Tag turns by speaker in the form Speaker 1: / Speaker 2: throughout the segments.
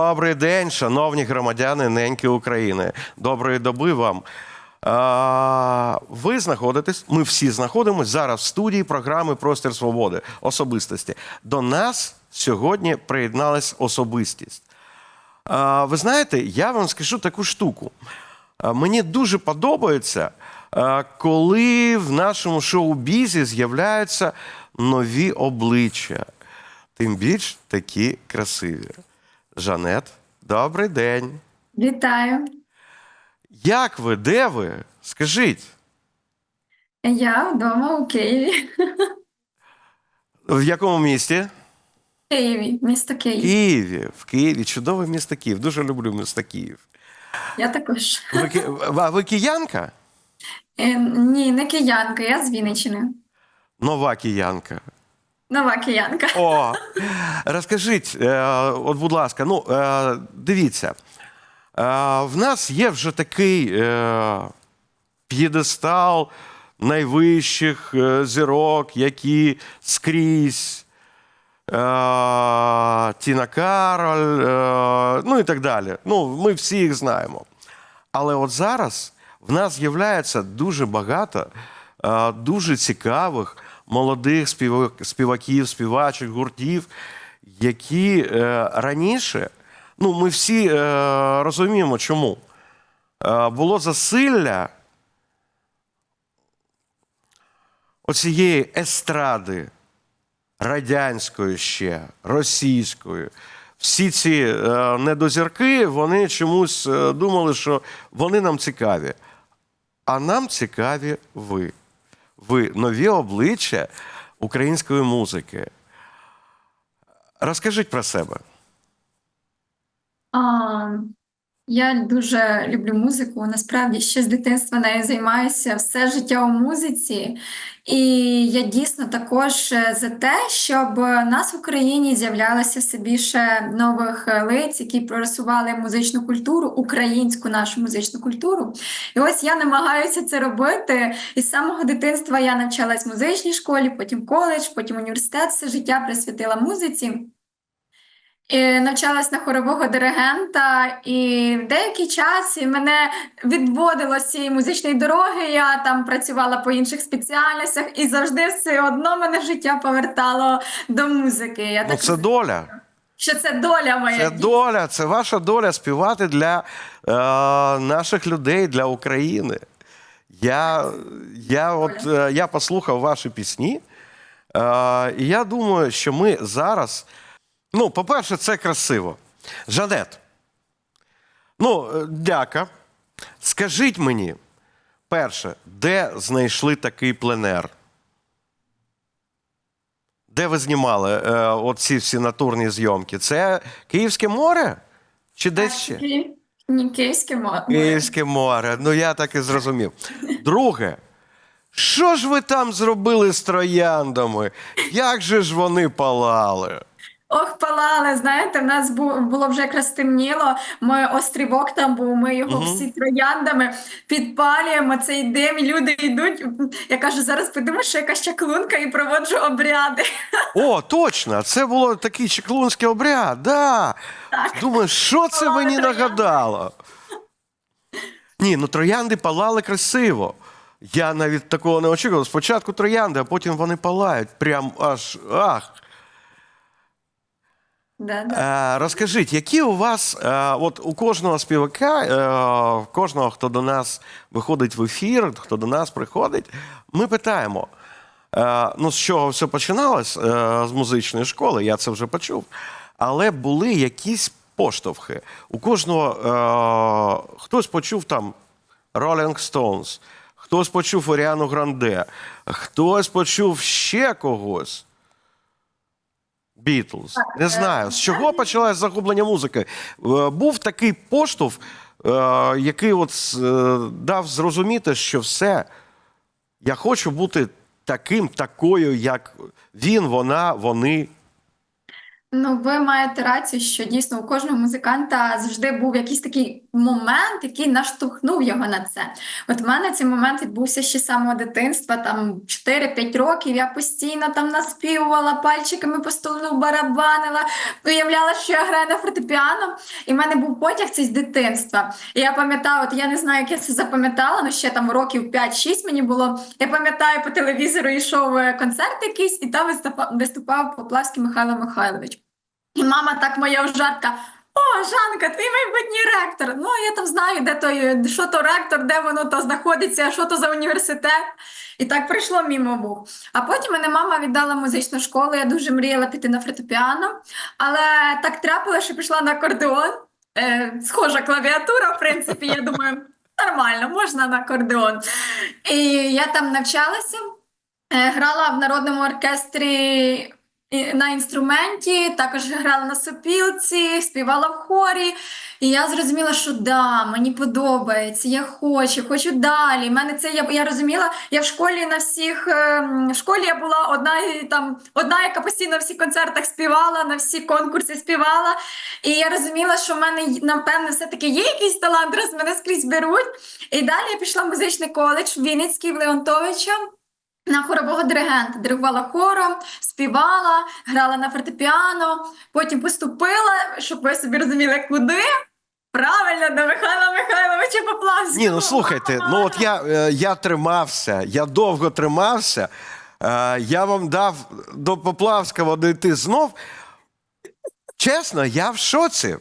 Speaker 1: Добрий день, шановні громадяни неньки України. Доброї доби вам. Ви знаходитесь, ми всі знаходимося зараз в студії програми Простір свободи особистості. До нас сьогодні приєдналась особистість. Ви знаєте, я вам скажу таку штуку. Мені дуже подобається, коли в нашому шоу-бізі з'являються нові обличчя, тим більш такі красиві. Жанет, добрий день.
Speaker 2: Вітаю.
Speaker 1: Як ви? Де ви? Скажіть,
Speaker 2: Я вдома у Києві.
Speaker 1: в якому місті?
Speaker 2: Києві, місто Київ.
Speaker 1: Києві. В Києві. Чудове місто Київ. Дуже люблю місто Київ.
Speaker 2: Я також.
Speaker 1: Ви, а ви киянка?
Speaker 2: Е, Ні, не киянка, я з Вінниччини.
Speaker 1: Нова киянка.
Speaker 2: Нова киянка.
Speaker 1: О, розкажіть, е, от, будь ласка, ну е, дивіться, е, в нас є вже такий е, п'єдестал найвищих е, зірок, які скрізь. е, Тіна Кароль, е, ну і так далі. Ну, ми всі їх знаємо. Але от зараз в нас з'являється дуже багато е, дуже цікавих молодих співаків, співачок, гуртів, які е, раніше, ну ми всі е, розуміємо, чому. Е, було засилля оцієї естради радянської ще, російської. Всі ці е, недозірки, вони чомусь е, думали, що вони нам цікаві. А нам цікаві ви. Ви нові обличчя української музики. Розкажіть про себе.
Speaker 2: А, я дуже люблю музику. Насправді ще з дитинства нею займаюся все життя у музиці. І я дійсно також е, за те, щоб у нас в Україні з'являлося все більше нових е, лиць, які просували музичну культуру, українську нашу музичну культуру. І ось я намагаюся це робити. І з самого дитинства я навчалась в музичній школі, потім коледж, потім університет, все життя присвятила музиці. Навчалась на хорового диригента, і в деякий час і мене відводило з цієї музичної дороги. Я там працювала по інших спеціальностях, і завжди все одно мене життя повертало до музики. Я
Speaker 1: Ну,
Speaker 2: так
Speaker 1: це доля.
Speaker 2: що це доля моя.
Speaker 1: Це доля, це ваша доля співати для е, наших людей, для України. Я, я, от, е, я послухав ваші пісні, е, і я думаю, що ми зараз. Ну, по-перше, це красиво. Жанет, ну, е, дяка. Скажіть мені, перше, де знайшли такий пленер? Де ви знімали е, оці всі натурні зйомки? Це Київське море? Чи десь ще?
Speaker 2: Ки- Ні, київське море.
Speaker 1: Київське море. Ну я так і зрозумів. Друге, що ж ви там зробили з трояндами? Як же ж вони палали?
Speaker 2: Ох, палали, знаєте, в нас було вже якраз темніло. Ми острівок там був, ми його
Speaker 1: Мгм.
Speaker 2: всі трояндами підпалюємо цей дим, і люди йдуть. Я кажу, зараз подумаю, що якась чаклунка і проводжу обряди.
Speaker 1: О, точно! Це було такий чеклунський обряд. Да. Думаю, що це
Speaker 2: Палали
Speaker 1: мені
Speaker 2: троянди.
Speaker 1: нагадало? Ні, ну троянди палали красиво. Я навіть такого не очікував. Спочатку троянди, а потім вони палають. Прям аж ах.
Speaker 2: Да, да.
Speaker 1: Е, розкажіть, які у вас, е, от у кожного співака, е, кожного, хто до нас виходить в ефір, хто до нас приходить, ми питаємо. Ну, з чого все починалось з музичної школи, я це вже почув. Але були якісь поштовхи. У кожного хтось почув там Rolling Stones, хтось почув Оріану Гранде, хтось почув ще когось. Бітлз. Не знаю. З чого почалось загублення музики? Е, Був такий поштовх, е, який от е, дав зрозуміти, що все, я хочу бути таким, такою, як він, вона, вони.
Speaker 2: Ну, ви маєте рацію, що дійсно у кожного музиканта завжди був якийсь такий момент, який наштовхнув його на це. От в мене цей момент відбувся ще з самого дитинства, там 4-5 років. Я постійно там наспівувала, пальчиками по столу барабанила, уявляла, що я граю на фортепіано. І в мене був потяг цей з дитинства. І я пам'ятаю, от я не знаю, як я це запам'ятала, але ще там років 5-6 мені було. Я пам'ятаю, по телевізору йшов е, концерт якийсь, і там виступав Поплавський Михайло Михайлович. І мама так моя жартка. О, Жанка, твій майбутній ректор. Ну, я там знаю, де той, що то ректор, де воно то знаходиться, що то за університет. І так прийшло мимо був. А потім мене мама віддала музичну школу. Я дуже мріяла піти на фортепіано, але так трапилося, що пішла на акордеон. Е, схожа клавіатура, в принципі, я думаю, нормально, можна на акордеон. І я там навчалася, е, грала в народному оркестрі на інструменті, також грала на сопілці, співала в хорі. І я зрозуміла, що да, мені подобається, я хочу, хочу далі. У мене це я, я розуміла, я в школі на всіх ем, в школі я була одна там, одна, яка постійно на всіх концертах співала, на всі конкурси співала. І я розуміла, що в мене напевно все-таки є якийсь талант, раз мене скрізь беруть. І далі я пішла в музичний коледж в Вінницький в Леонтовича. На хорового диригента диригувала хором, співала, грала на фортепіано, потім поступила, щоб ви собі розуміли, куди. Правильно, до Михайла Михайловича Поплавського.
Speaker 1: Ні, ну слухайте, ну от я, е, я тримався, я довго тримався. Е, Я вам дав до Поплавського дойти знов. Чесно, я в шоці.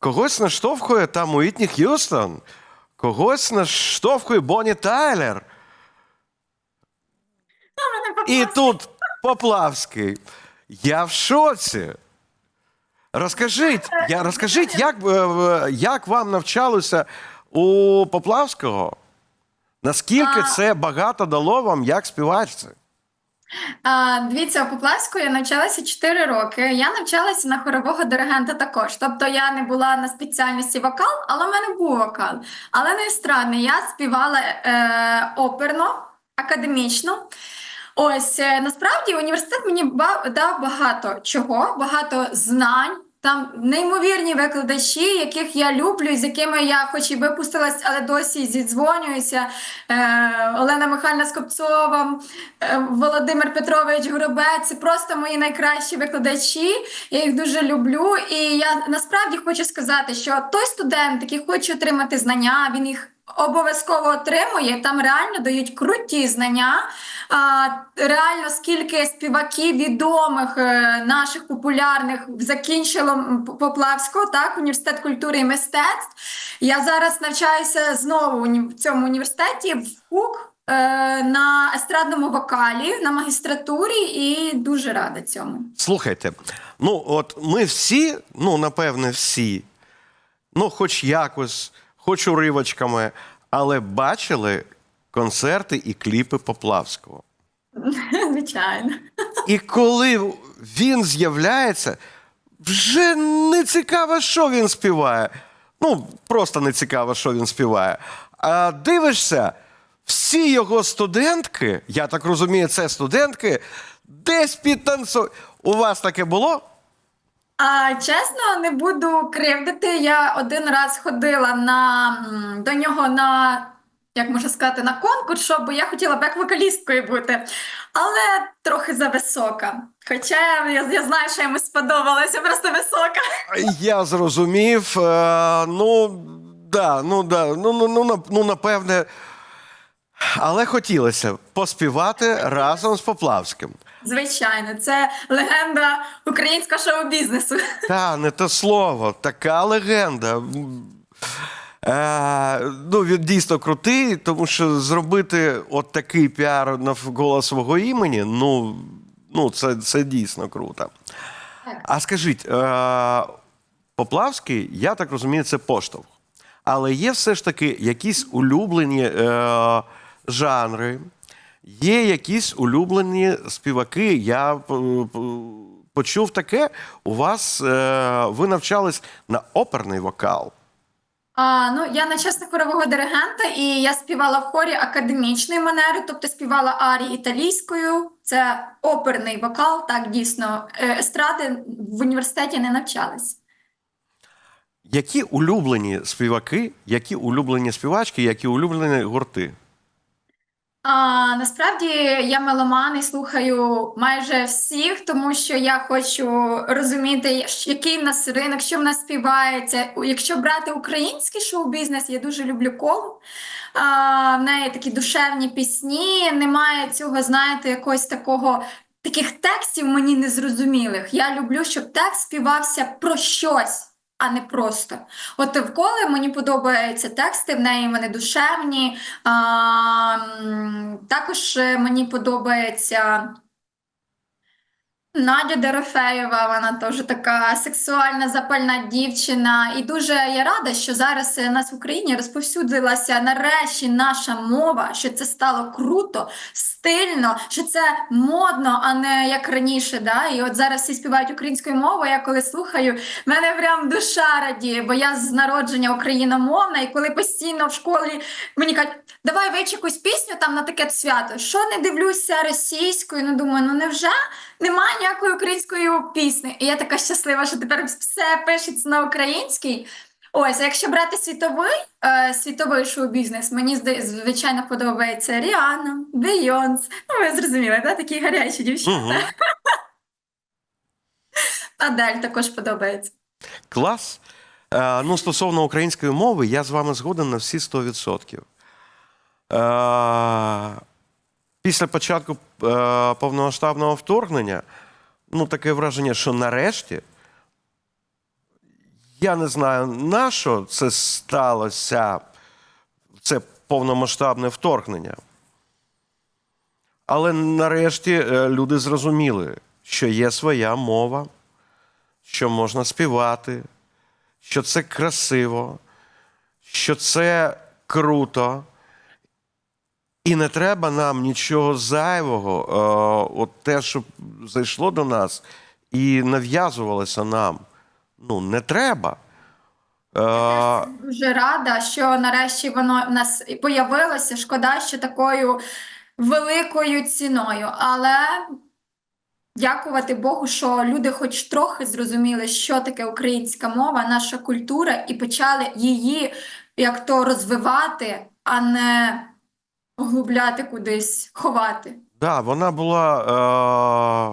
Speaker 1: Когось наштовхує там Уітні Х'юстон, когось наштовхує Бонні Тайлер. І тут Поплавський. Я в шоці. Розкажіть, я, розкажіть, як, е, як вам навчалося у Поплавського? Наскільки
Speaker 2: А.
Speaker 1: це багато дало вам як співачці?
Speaker 2: А, дивіться, у Поплавську я навчалася 4 роки. Я навчалася на хорового диригента також. Тобто я не була на спеціальності вокал, але в мене був вокал. Але не странно, я співала е, оперно, академічно. Ось е, насправді університет мені дав багато чого, багато знань. Там неймовірні викладачі, яких я люблю, з якими я хоч і випустилась, але досі зідзвонююся. Е, Олена Михайлівна Скопцова, е, Володимир Петрович Горобець це просто мої найкращі викладачі. Я їх дуже люблю. І я насправді хочу сказати, що той студент, який хоче отримати знання, він їх обов'язково отримує. Там реально дають круті знання. А, реально, скільки співаків відомих е, наших популярних закінчило Поплавського, так, університет культури і мистецтв. Я зараз навчаюся знову в цьому університеті в ФУК е, на естрадному вокалі, на магістратурі, і дуже рада цьому.
Speaker 1: Слухайте, ну от ми всі, ну напевне, всі, ну, хоч якось, хоч уривочками, але бачили концерти і кліпи Поплавського.
Speaker 2: Звичайно.
Speaker 1: І коли він з'являється, вже не цікаво, що він співає. Ну, просто не цікаво, що він співає. А дивишся, всі його студентки, я так розумію, це студентки, десь підтанцюють. У вас таке було?
Speaker 2: А чесно, не буду кривдити. Я один раз ходила на до нього на як можна сказати, на конкурс, щоб я хотіла бек-вокалісткою бути, але трохи зависока. Хоча я, я знаю, що йому сподобалося, просто висока.
Speaker 1: Я зрозумів. Е, ну, да, ну, да, ну, ну, ну, ну, напевне. Але хотілося поспівати разом з Поплавським.
Speaker 2: Звичайно, це легенда українського шоу-бізнесу.
Speaker 1: Та, не те слово, така легенда. Е, ну, він дійсно крутий, тому що зробити от такий піар навколо свого імені, ну, ну це, це дійсно круто.
Speaker 2: Так.
Speaker 1: А скажіть, е, Поплавський, я так розумію, це поштовх. Але є все ж таки якісь улюблені е, жанри, є якісь улюблені співаки. Я е, почув таке, у вас е, ви навчались на оперний вокал.
Speaker 2: А, ну, я начесна хорового диригента, і я співала в хорі академічної манери, тобто співала арії італійською. Це оперний вокал, так дійсно. Е, Естради в університеті не навчалась.
Speaker 1: Які улюблені співаки, які улюблені співачки, які улюблені гурти?
Speaker 2: А, насправді я меломан і слухаю майже всіх, тому що я хочу розуміти, який в нас ринок, що в нас співається. Якщо брати український шоу-бізнес, я дуже люблю колу. А, в неї такі душевні пісні. Немає цього, знаєте, якогось такого. Таких текстів мені незрозумілих. Я люблю, щоб текст співався про щось, а не просто. От в коле мені подобаються тексти, в неї вони душевні. А, також е, мені подобається Надя Дорофеєва, вона теж така сексуальна, запальна дівчина. І дуже я рада, що зараз у нас в Україні розповсюдилася нарешті наша мова, що це стало круто, стильно, що це модно, а не як раніше. Да? І от зараз всі співають українською мовою. Я коли слухаю, мене прям душа радіє, бо я з народження україномовна, і коли постійно в школі мені кажуть, давай вивчи якусь пісню там на таке свято. Що не дивлюся російською? Ну думаю, ну невже немає ніякої української пісні? І я така щаслива, що тепер все пишеться на українській. Ось, а якщо брати світовий, е, світовий шоу-бізнес, мені звичайно подобається Ріана, Бейонс. Ну, ви зрозуміли, да? такі гарячі дівчата.
Speaker 1: Угу.
Speaker 2: Адель також подобається.
Speaker 1: Клас. Е, ну, стосовно української мови, я з вами згоден на всі 100%. Е, після початку е, повномасштабного вторгнення, ну, таке враження, що нарешті, я не знаю, на що це сталося, це повномасштабне вторгнення. Але нарешті е, люди зрозуміли, що є своя мова, що можна співати, що це красиво, що це круто. І не треба нам нічого зайвого, е, от те, що зайшло до нас і нав'язувалося нам. Ну, не треба. Е,
Speaker 2: Дуже рада, що нарешті воно в нас появилося. Шкода, що такою великою ціною. Але дякувати Богу, що люди хоч трохи зрозуміли, що таке українська мова, наша культура, і почали її як то розвивати, а не поглубляти кудись, ховати.
Speaker 1: Да, вона була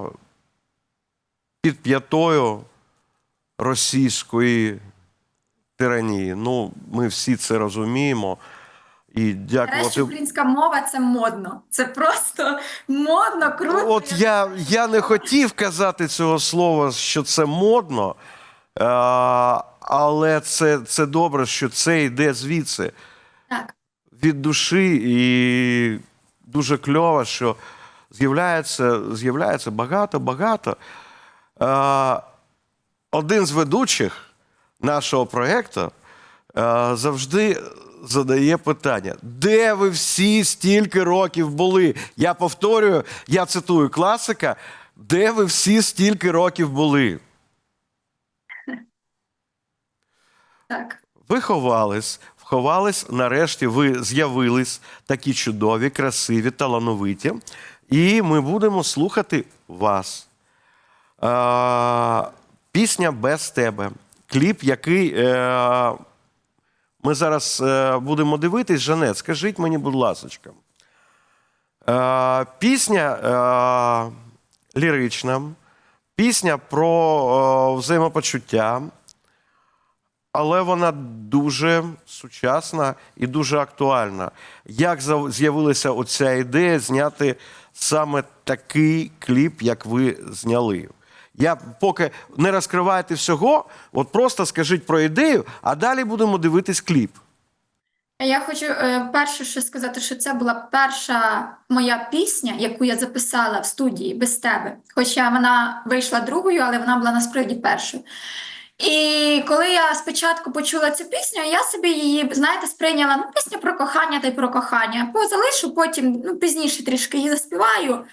Speaker 1: е, під п'ятою російської тиранії. Ну, ми всі це розуміємо. І
Speaker 2: Нарешті
Speaker 1: дякувати.
Speaker 2: українська мова це модно. Це просто модно, круто.
Speaker 1: От я, я не хотів казати цього слова, що це модно, е, але це, це добре, що це йде звідси
Speaker 2: Так.
Speaker 1: Від душі, і дуже кльово, що з'являється, з'являється багато-багато. Е, один з ведучих нашого проєкту е, завжди задає питання: де ви всі стільки років були? Я повторюю, я цитую класика, де ви всі стільки років були?
Speaker 2: Так.
Speaker 1: Ви ховались, вховались, нарешті ви з'явились такі чудові, красиві, талановиті. І ми будемо слухати вас. Пісня без тебе. Кліп, який е, ми зараз е, будемо дивитись. Жанет, скажіть мені, будь ласка. Пісня е, лірична, пісня про взаємопочуття але вона дуже сучасна і дуже актуальна. Як з'явилася оця ідея зняти саме такий кліп, як ви зняли? Я поки не розкривайте всього, от просто скажіть про ідею, а далі будемо дивитись кліп.
Speaker 2: Я хочу е, перше що сказати, що це була перша моя пісня, яку я записала в студії без тебе. Хоча вона вийшла другою, але вона була насправді першою. І коли я спочатку почула цю пісню, я собі її, знаєте, сприйняла ну, пісня про кохання та й про кохання. Позалишу, потім ну, пізніше трішки її заспіваю.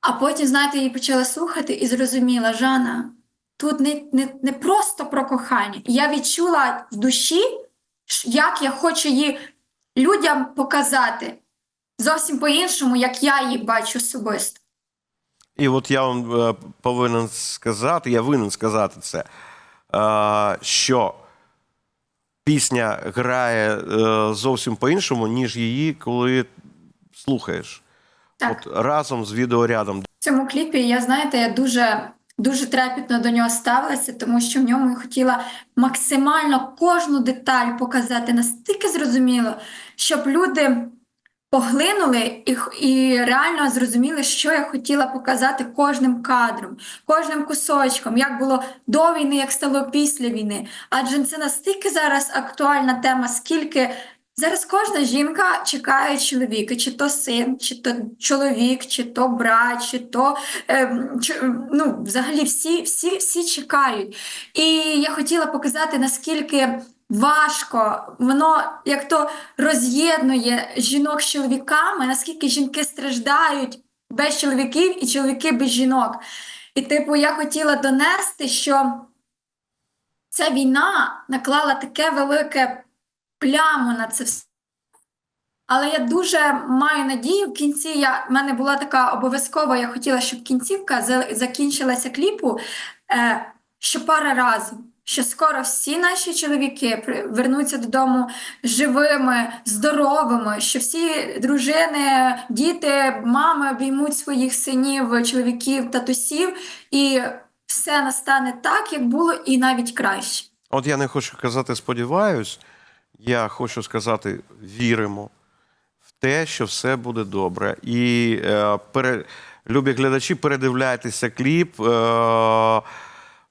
Speaker 2: А потім, знаєте, її почала слухати і зрозуміла, Жана, тут не, не, не просто про кохання. Я відчула в душі, як я хочу її людям показати зовсім по-іншому, як я її бачу особисто.
Speaker 1: І от я вам е, повинен сказати, я винен сказати це, що пісня грає е, зовсім по-іншому, ніж її, коли слухаєш.
Speaker 2: Так.
Speaker 1: От разом з відеорядом.
Speaker 2: В цьому кліпі я знаєте, я дуже дуже трепетно до нього ставилася, тому що в ньому я хотіла максимально кожну деталь показати настільки зрозуміло, щоб люди поглинули і, і реально зрозуміли, що я хотіла показати кожним кадром, кожним кусочком, як було до війни, як стало після війни. Адже це настільки зараз актуальна тема, скільки Зараз кожна жінка чекає чоловіка, чи то син, чи то чоловік, чи то брат, чи то ем, чи, ну, взагалі всі, всі, всі чекають. І я хотіла показати, наскільки важко воно як то роз'єднує жінок з чоловіками, наскільки жінки страждають без чоловіків і чоловіки без жінок. І, типу, я хотіла донести, що ця війна наклала таке велике пляму на це все. Але я дуже маю надію, в кінці я, в мене була така обов'язкова, я хотіла, щоб кінцівка закінчилася кліпу е, що пара разом. Що скоро всі наші чоловіки вернуться додому живими, здоровими, що всі дружини, діти, мами обіймуть своїх синів, чоловіків, татусів, і все настане так, як було, і навіть краще.
Speaker 1: От я не хочу казати сподіваюсь, я хочу сказати віримо в те, що все буде добре. І е, пере, любі глядачі, передивляйтеся кліп. Е,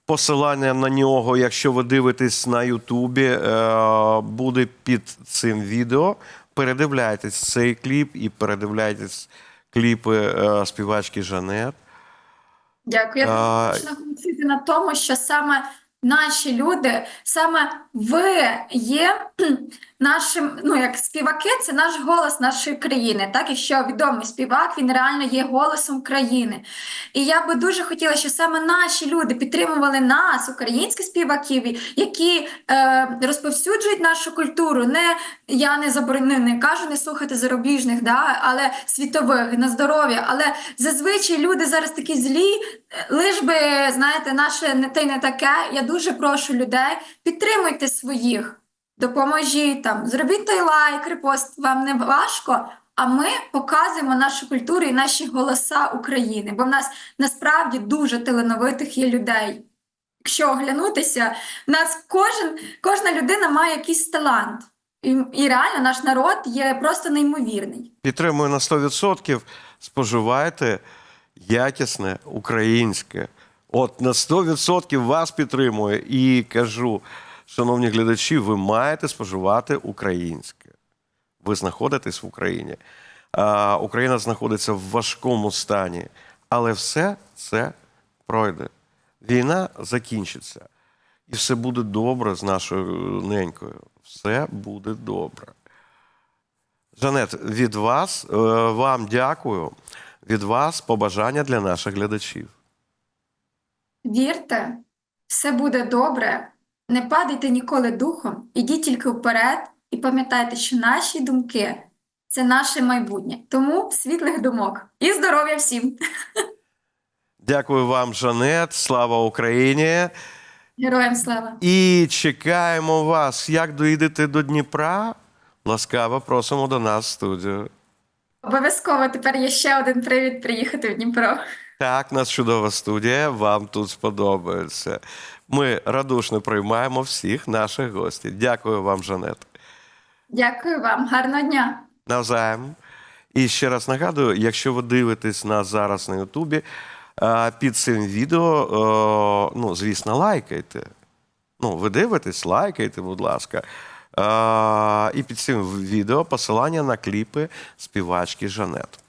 Speaker 1: посилання на нього, якщо ви дивитесь на Ютубі, е, буде під цим відео. Передивляйтесь цей кліп і передивляйтесь кліпи е, співачки Жанет.
Speaker 2: Дякую. Я
Speaker 1: А,
Speaker 2: хочу наголосити на тому, що саме наші люди, саме ви є нашим, ну як співаки, це наш голос нашої країни. Так, і що відомий співак, він реально є голосом країни. І я би дуже хотіла, щоб саме наші люди підтримували нас, українських співаків, які е, розповсюджують нашу культуру. Не я не забороняю, не кажу не слухати зарубіжних, да, але світових на здоров'я. Але зазвичай люди зараз такі злі, е, лиш би знаєте, наше не те не таке. Я дуже прошу людей, підтримуйте своїх, допоможіть там, зробіть той лайк, репост, вам не важко. А ми показуємо нашу культуру і наші голоса України, бо в нас насправді дуже талановитих є людей. Якщо оглянутися, в нас кожен, кожна людина має якийсь талант. І, і реально наш народ є просто неймовірний.
Speaker 1: Підтримую на 100%. Споживайте якісне українське. От на 100% вас підтримую і кажу, шановні глядачі, ви маєте споживати українське. Ви знаходитесь в Україні. А, Україна знаходиться в важкому стані, але все це пройде. Війна закінчиться. І все буде добре з нашою ненькою. Все буде добре. Жанет, від вас е, вам дякую. Від вас побажання для наших глядачів.
Speaker 2: Вірте, все буде добре. Не падайте ніколи духом, ідіть тільки вперед і пам'ятайте, що наші думки це наше майбутнє. Тому світлих думок і здоров'я всім!
Speaker 1: Дякую вам, Жанет. Слава Україні!
Speaker 2: Героям слава!
Speaker 1: І чекаємо вас. Як доїдете до Дніпра? Ласкаво просимо до нас в студію.
Speaker 2: Обов'язково тепер є ще один привід приїхати в Дніпро.
Speaker 1: Так, нас чудова студія. Вам тут сподобається. Ми радушно приймаємо всіх наших гостей. Дякую вам, Жанет.
Speaker 2: Дякую вам, гарного дня!
Speaker 1: Навзаєм. І ще раз нагадую, якщо ви дивитесь нас зараз на Ютубі, е, під цим відео, е, ну, звісно, лайкайте. Ну, ви дивитесь, лайкайте, будь ласка. Е, І під цим відео посилання на кліпи співачки Жанет.